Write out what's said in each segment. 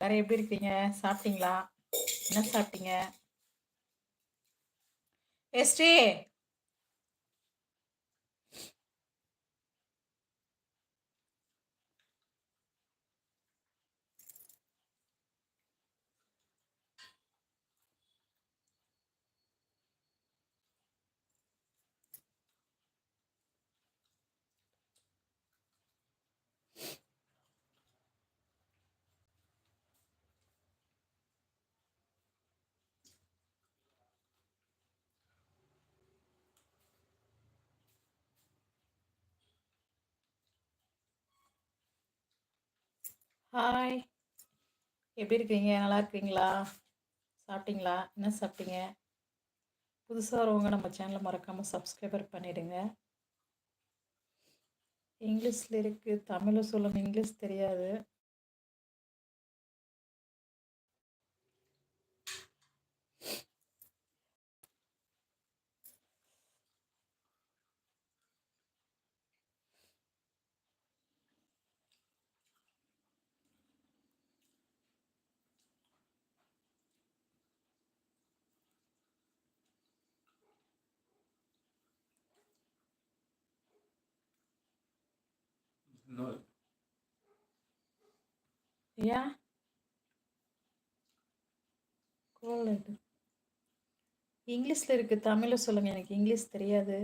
எல்லாரும் எப்படி இருக்கீங்க? சாப்பிட்டீங்களா? என்ன சாப்பிட்டீங்க? எஸ்ரீ ஹாய் எப்படி இருக்கீங்க? நல்லா இருக்கீங்களா? சாப்பிட்டீங்களா? என்ன சாப்பிட்டீங்க? புதுசாக வரவங்க நம்ம சேனலை மறக்காமல் சப்ஸ்கிரைபர் பண்ணிடுங்க. இங்கிலீஷில் இருக்குது தமிழை சொல்லணும் இங்கிலீஷ் தெரியாது. ஏன் கோல்டு இங்கிலீஷில் இருக்குது தமிழில் சொல்லுங்கள் எனக்கு இங்கிலீஷ் தெரியாது.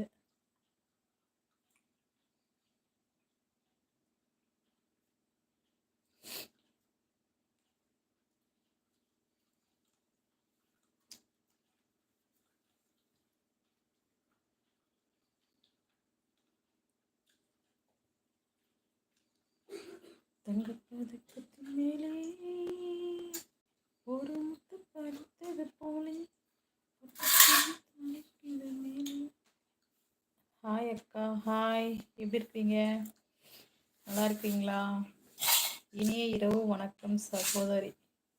தங்கப்பதக்கத்தின் மேலே ஒரு முத்து படுத்தது போலே பக்கத்தில் துணிக்கிது மேலே ஹாய் அக்கா ஹாய் எப்படி இருக்கீங்க நல்லா இருக்கீங்களா? இனிய இரவு வணக்கம் சகோதரி.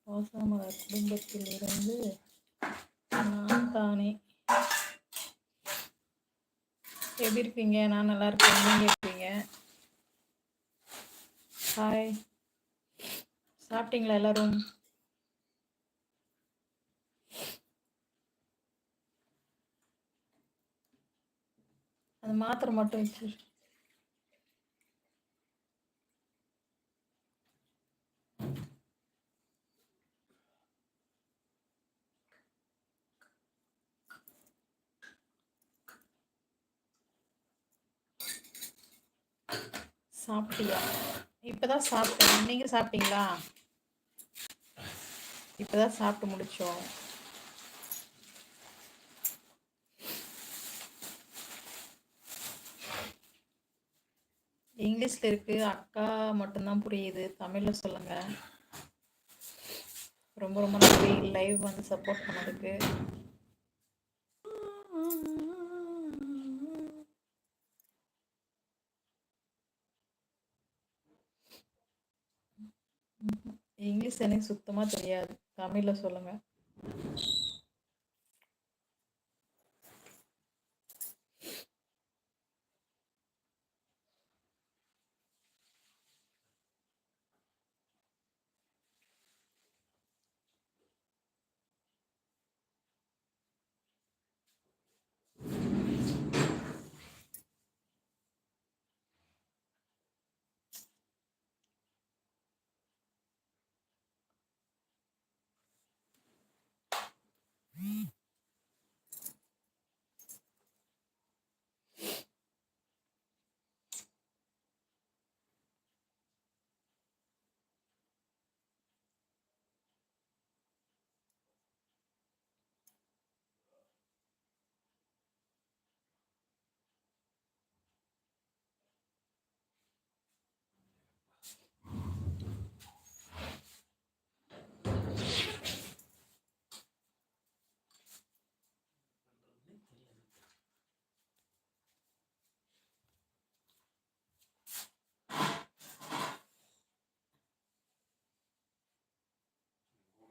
பாசமலர் குடும்பத்தில் இருந்து நான் தானே. எப்படி இருக்கீங்க நான் நல்லா இருக்கேன். நீங்கள் இருக்கீங்க? ஹாய் சாப்பிட்டீங்களா எல்லாரும்? அந்த மாத்திரை மட்டும் வச்சு இப்போதான் சாப்பிட்டேன். நீங்கள் சாப்பிட்டீங்களா? இப்போதான் சாப்பிட்டு முடித்தோம் இங்கிலீஷில் இருக்கு. அக்கா மட்டும்தான் புரியுது. தமிழில் சொல்லுங்க. ரொம்ப ரொம்ப நன்றி. லைவ் வந்து சப்போர்ட் பண்ணதுக்கு இங்கிலீஷ் எனக்கு சுத்தமாக தெரியாது. தமிழில் சொல்லுங்கள்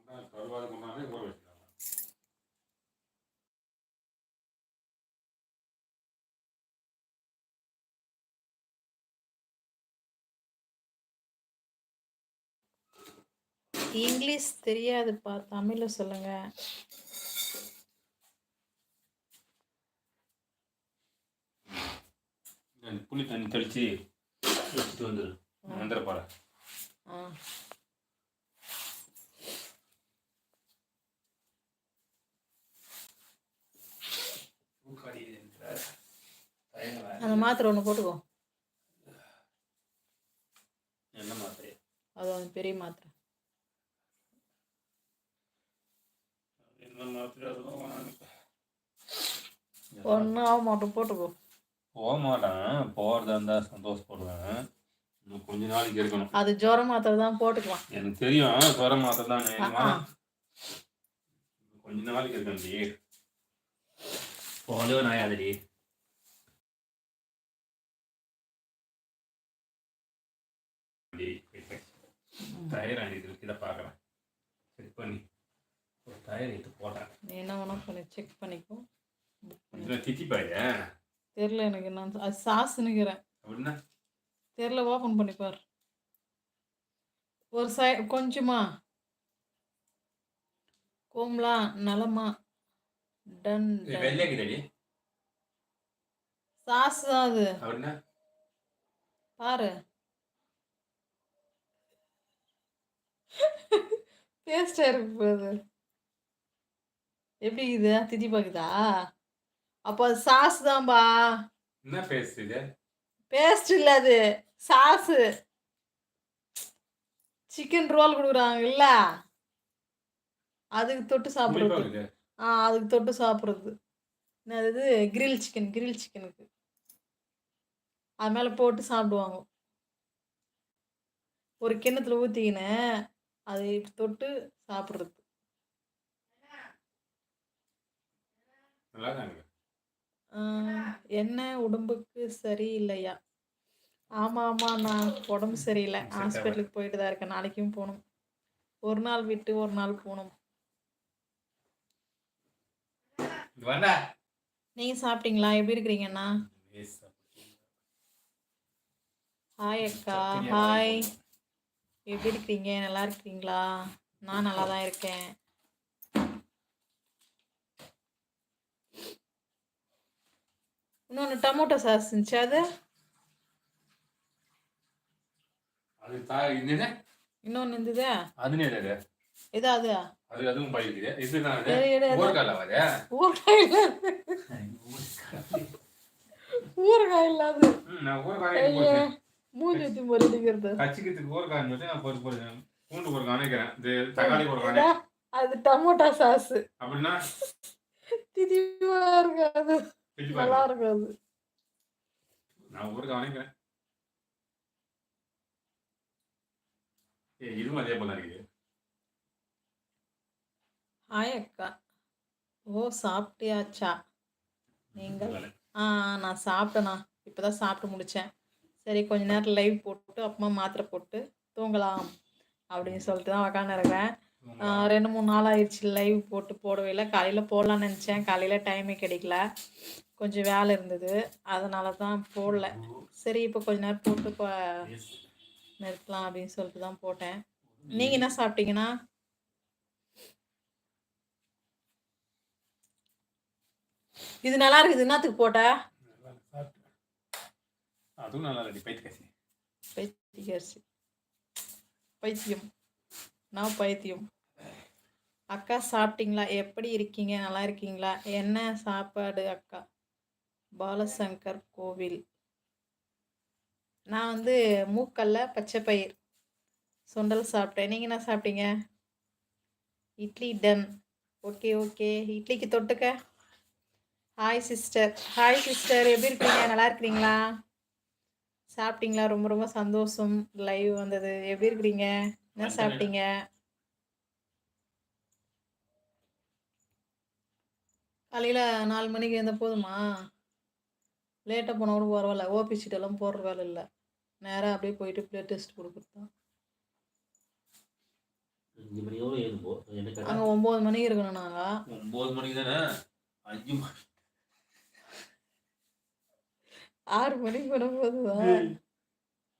கருவாது முன்னாலே ஊற வச்சுட்டாங்க இங்கிலீஷ் தெரியாதுப்பா தமிழ்ல சொல்லுங்க. இந்த புளி தண்ணி தெளிச்சு வச்சுட்டு வந்துரு வந்துட போற ஆ. அந்த மாத்திரை ஒன்று போட்டுக்கோ. என்ன மாத்திரை? அது பெரிய மாத்திரை. ஒன்றும் ஆக மாட்டோம் போட்டுக்கோ. போக மாட்டேன் போறதா இருந்தா சந்தோஷப்படுவேன். இன்னும் கொஞ்ச நாளைக்கு இருக்கணும். அது ஜுர மாத்திரை தான் போட்டுக்கலாம். எனக்கு தெரியும் சொர மாத்திரை தான். கொஞ்ச நாளைக்கு இருக்கண்டி நாயாதடி டயர் ஆகிட்டு இதை பார்க்குறேன் செக் பண்ணி ஒரு டயர் எடுத்து போட்டேன் நீ என்ன வேணா பண்ணி செக் பண்ணிக்கோ. இதில் பாரு தெரில எனக்கு நான் அது அப்படின்னா? தெரில ஓப்பன் பண்ணி பாரு. ஒரு சை கொஞ்சமா. கோம்லா நலமா. டன் இது வெள்ளைக்குதடி சாஸ் தான் அது. அப்படின்னா பாரு. டேஸ்டா இருக்கு போகுது எப்படி இது? திதி பாக்குதா? அப்போ அது சாஸ் தான்பா. என்ன பேஸ்ட் இது? பேஸ்ட் இல்ல அது. சாஸு சிக்கன் ரோல் கொடுக்குறாங்கல்ல. அதுக்கு தொட்டு சாப்பிட்றது. அதுக்கு தொட்டு சாப்பிட்றது. என்னது கிரில் சிக்கன் கிரில் சிக்கனுக்கு அது மேலே போட்டு சாப்பிடுவாங்க. ஒரு கிண்ணத்துல ஊற்றிக்கின்னு அதை தொட்டு சாப்பிட்றது. என்ன உடம்புக்கு சரியில்லையா? ஆமாம் ஆமாம் நான் உடம்பு சரியில்லை. சரி, ஹாஸ்பிட்டலுக்கு போயிட்டு தான் இருக்கேன். நாளைக்கும் போகணும். ஒரு நாள் விட்டு ஒரு நாள் போகணும். நீங்கள் சாப்பிட்டீங்களா? எப்படி இருக்கிறீங்கண்ணா ஹாய் அக்கா. ஹாய் எப்படி இருக்கிறீங்க? நல்லா இருக்கிறீங்களா? நான் நல்லா தான் இருக்கேன். இன்னொன்று டொமேட்டோ சாஸ் இருந்துச்சு அது? அது இன்னொன்று இருந்ததா? அது? இது அது? அது அதுவும் அது எடு, எடு, எடு. ஊர்கால வாது ஊறுகாய் இல்லாது ஊறுகாய் இல்லாது. ம் நான் ஊர்காய் மூஞ்சி கச்சிக்கிறதுக்கு ஊர்காய் மட்டும் நான் பொறு பொறு பூண்டு ஊர்காய் இது தக்காளி ஊர்காய் இதா, அது டமோட்டா சாஸ். அப்படின்னா? திதிவா இருக்காது. நல்லா நான் ஊர்காய் நினைக்கிறேன் ஏ இதுவும் அதே போல இருக்குது ஹாய் அக்கா. ஓ சாப்பிட்டியாச்சா? நீங்கள்? ஆ நான் சாப்பிட்டேண்ணா இப்போ தான் சாப்பிட்டு முடித்தேன் சரி கொஞ்ச நேரம் லைவ் போட்டு அப்புறமா மாத்திரை போட்டு தூங்கலாம் அப்படின்னு சொல்லிட்டு தான் உக்காந்துருக்கேன் ரெண்டு மூணு நாள் ஆயிடுச்சு லைவ் போட்டு போடவே இல்லை. காலையில் போடலான்னு நினச்சேன். காலையில் டைமே கிடைக்கல. கொஞ்சம் வேலை இருந்தது. அதனால தான் போடல. சரி இப்போ கொஞ்ச நேரம் போட்டு நிறுத்தலாம் அப்படின்னு சொல்லிட்டு தான் போட்டேன். நீங்கள் என்ன சாப்பிட்டீங்கண்ணா இது நல்லா இருக்குது என்னத்துக்கு போட்ட? அதுவும் நல்லா ரெடி பைத்து கசி பைத்தியரிசி பைத்தியம். நான் பைத்தியம். அக்கா சாப்பிட்டீங்களா? எப்படி இருக்கீங்க? நல்லா இருக்கீங்களா? என்ன சாப்பாடு அக்கா? பாலசங்கர் கோவில். நான் வந்து மூக்கல்ல பச்சை பயிர் சுண்டல் சாப்பிட்டேன். நீங்கள் என்ன சாப்பிட்டீங்க? இட்லி டன். Okay okay. இட்லிக்கு தொட்டுக்க. ஹாய் சிஸ்டர் ஹாய் சிஸ்டர் எப்படி இருக்கீங்க? நல்லா இருக்கிறீங்களா? சாப்பிட்டீங்களா? ரொம்ப ரொம்ப சந்தோஷம். லைவ் வந்தது. எப்படி இருக்கிறீங்க? என்ன சாப்பிட்டீங்க? காலையில் நாலு மணிக்கு எழுந்த போதுமா? லேட்டாக போனால் கூட பரவாயில்ல. ஓபி சீட்டெல்லாம் போடுற வேலை இல்லை. நேராக அப்படியே போயிட்டு பிளட் டெஸ்ட் கொடுக்குறது தான். அஞ்சு மணியோட எழுதும்போ என்ன கடை அங்கே ஒம்பது மணிக்கு இருக்கணும் நாங்கள் ஒன்பது மணிக்கு தானே? அஞ்சு மணி. ஆறு மணிக்கு போதுவா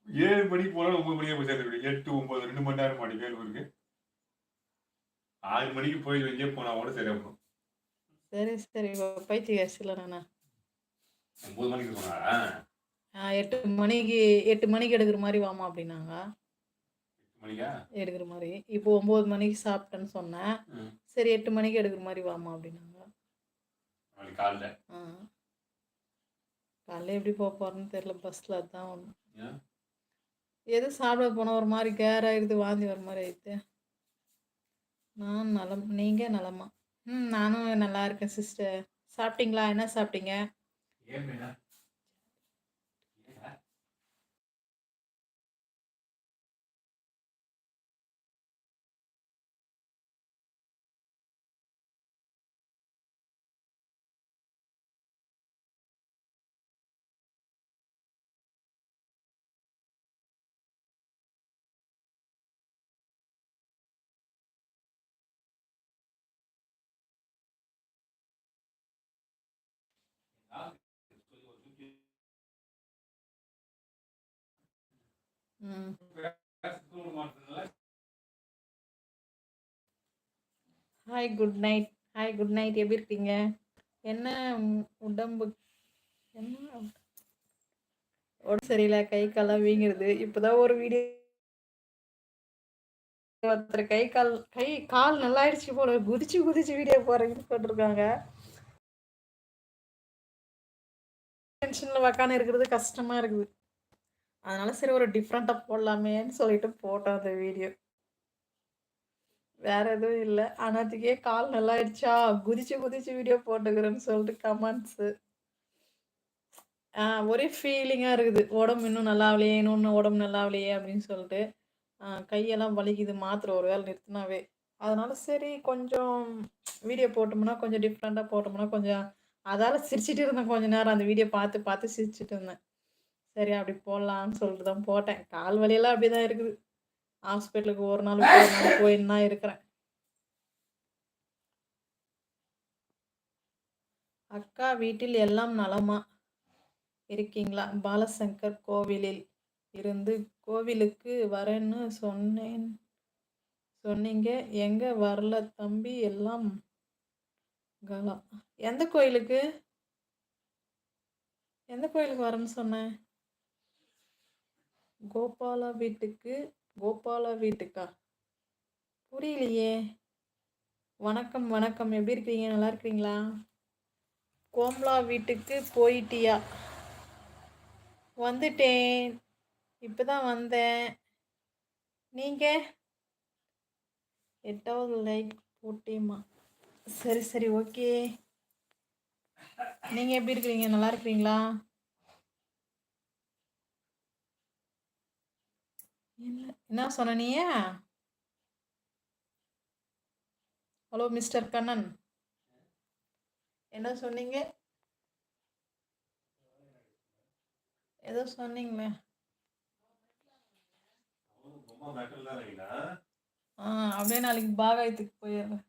ஏழு மணிக்கு போனா ஒன்பது மணிக்கு போய் சேர்ந்து எட்டு ஒன்பது ரெண்டு மணி நேரம் மாடி வேலூருக்கு ஆறு மணிக்கு போய் வெளியே போனா கூட சரியா போகும் சரி சரி. பைத்தியகாசியில் நானா? ஒன்பது மணிக்கு போனாரா எட்டு மணிக்கு எட்டு மணிக்கு எடுக்கிற மாதிரி வாமா அப்படின்னாங்க. எடுக்கிற மாதிரி. இப்போ ஒம்பது மணிக்கு சாப்பிட்டேன்னு சொன்னேன். சரி எட்டு மணிக்கு எடுக்கிற மாதிரி வாமா அப்படின்னாங்க. காலைல. காலைல எப்படி போக போகிறேன்னு தெரில பஸ்ஸில் அதான் ஒன்று ஏன்? எது சாப்பிட போனால் ஒரு மாதிரி கேர் ஆகிடுது வாந்தி வர மாதிரி ஆயிடுது. நான் நலம் நீங்கள் நலமா? ம் நானும் நல்லா இருக்கேன் சிஸ்டர் சாப்பிட்டீங்களா? என்ன சாப்பிட்டீங்க? Hi good night hi good night எப்படி இருக்கீங்க? என்ன உடம்பு என்ன உடம்பு? சரியில்லை கை காலாம் வீங்குறது. இப்போதான் ஒரு வீடியோ ஒருத்தர் கை கால் கை கால் நல்லா ஆயிடுச்சு போல குதிச்சு குதிச்சு வீடியோ போறீங்கன்னு போட்டிருக்காங்க. டென்ஷனில் உக்காந்து இருக்கிறது கஷ்டமா இருக்குது. அதனால சரி ஒரு டிஃப்ரெண்ட்டாக போடலாமேன்னு சொல்லிட்டு போட்டோம் அந்த வீடியோ வேற எதுவும் இல்லை. அனாத்துக்கே கால் நல்லா ஆயிடுச்சா குதிச்சு குதிச்சு வீடியோ போட்டுக்கிறேன்னு சொல்லிட்டு கமெண்ட்ஸு ஒரே ஃபீலிங்காக இருக்குது. உடம்பு இன்னும் நல்லா இன்னும் இன்னொன்று உடம்பு நல்லா அப்படின்னு சொல்லிட்டு கையெல்லாம் வலிக்குது மாத்திரை ஒரு வேளை நிறுத்தினாவே. அதனால சரி கொஞ்சம் வீடியோ போட்டோம்னா கொஞ்சம் டிஃப்ரெண்ட்டாக போட்டோம்னா கொஞ்சம் அதால் சிரிச்சிட்டு இருந்தேன் கொஞ்ச நேரம். அந்த வீடியோ பார்த்து பார்த்து சிரிச்சிட்டு இருந்தேன். சரி அப்படி போடலான்னு சொல்லிட்டு தான் போட்டேன். கால் வலியெல்லாம் அப்படி தான் இருக்குது. ஹாஸ்பிட்டலுக்கு ஒரு நாள் விட்டு ஒரு நாள் போயின்னு தான் இருக்கிறேன். அக்கா வீட்டில் எல்லாம் நலமா? இருக்கீங்களா? பாலசங்கர் கோவிலில் இருந்து கோவிலுக்கு வரேன்னு சொன்னேன். சொன்னீங்க. எங்க வரல தம்பி? எல்லாம் கலா. எந்த கோயிலுக்கு? எந்த கோயிலுக்கு வரேன்னு சொன்னேன்? கோபாலா வீட்டுக்கு கோபாலா வீட்டுக்கா? புரியலையே. வணக்கம் வணக்கம். எப்படி இருக்கிறீங்க நல்லா இருக்கிறீங்களா? கோம்லா வீட்டுக்கு போயிட்டியா? வந்துட்டேன். இப்பதான் வந்தேன். நீங்கள் எட்டாவது லைக் போட்டேம்மா. சரி சரி ஓகே. நீங்கள் எப்படி இருக்கிறீங்க? நல்லா இருக்கிறீங்களா? என்ன என்ன சொன்ன நீ? ஹலோ மிஸ்டர் கண்ணன் என்ன சொன்னீங்க? ஏதோ சொன்னீங்களே. ஆ அப்படியே நாளைக்கு பாகாயத்துக்கு போயிடுறேன்.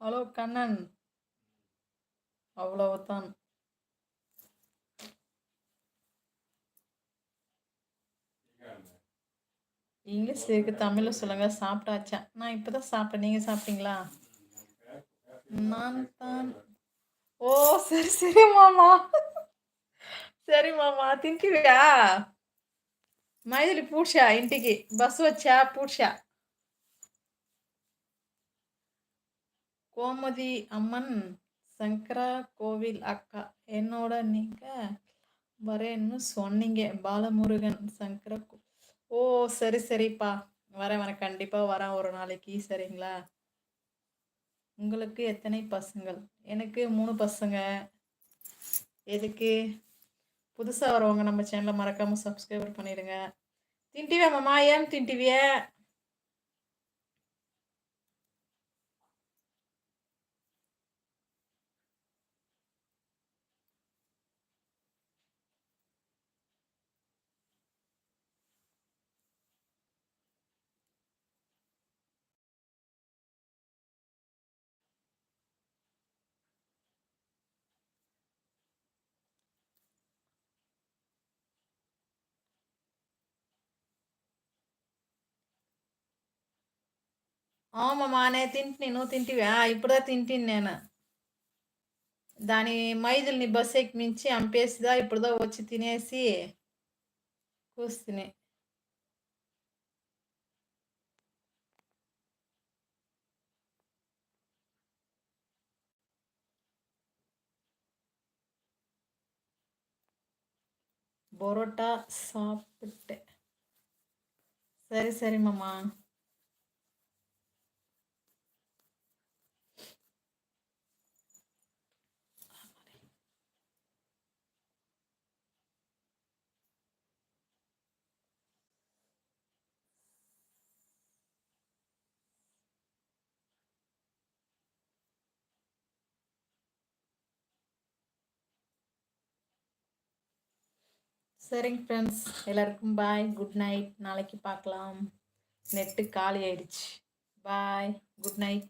ஹலோ கண்ணன். அவ்வளவுதான். இங்கிலீஷ் இருக்கு தமிழில் சொல்லுங்க. சாப்பிட்டாச்சா? நான் இப்போதான் சாப்பிட்டேன். நீங்க சாப்பிட்டீங்களா? நான் தான். ஓ சரி சரி மாமா. சரி மாமா. திங்கிறியா మైదిలి పూడ్చా ఇంటికి బస్సు వచ్చా పూడ్చా கோமதி அம்மன் சங்கர கோவில் அக்கா என்னோட நீங்க வரேன்னு சொன்னீங்க பாலமுருகன் சங்கர கோ- ஓ சரி சரிப்பா வரேன் வரேன் கண்டிப்பாக வரேன் ஒரு நாளைக்கு சரிங்களா உங்களுக்கு எத்தனை பசங்கள் எனக்கு மூணு பசங்க எதுக்கு புதுசாக வரவங்க நம்ம சேனலை மறக்காமல் சப்ஸ்கிரைபர் பண்ணிடுங்க தின்ட்டிவியா மாமா ஏன் தின்ட்டிவிய మమ్మ అనే తింటుని నువ్వు తింటివా. ఇప్పుడే తింటిని నేను. దాని మైదుల్ని బస్సు ఎక్కించి అంపేసిదా ఇప్పుడుదో వచ్చి తినేసి కూస్తుని. బొరోటా సాప్టే. సరే సరే మమ్మా சரிங்க ஃப்ரெண்ட்ஸ் எல்லாருக்கும் பாய் குட் நைட் நாளைக்கு பார்க்கலாம். நெட்டு காலி ஆயிடுச்சு. Bye good night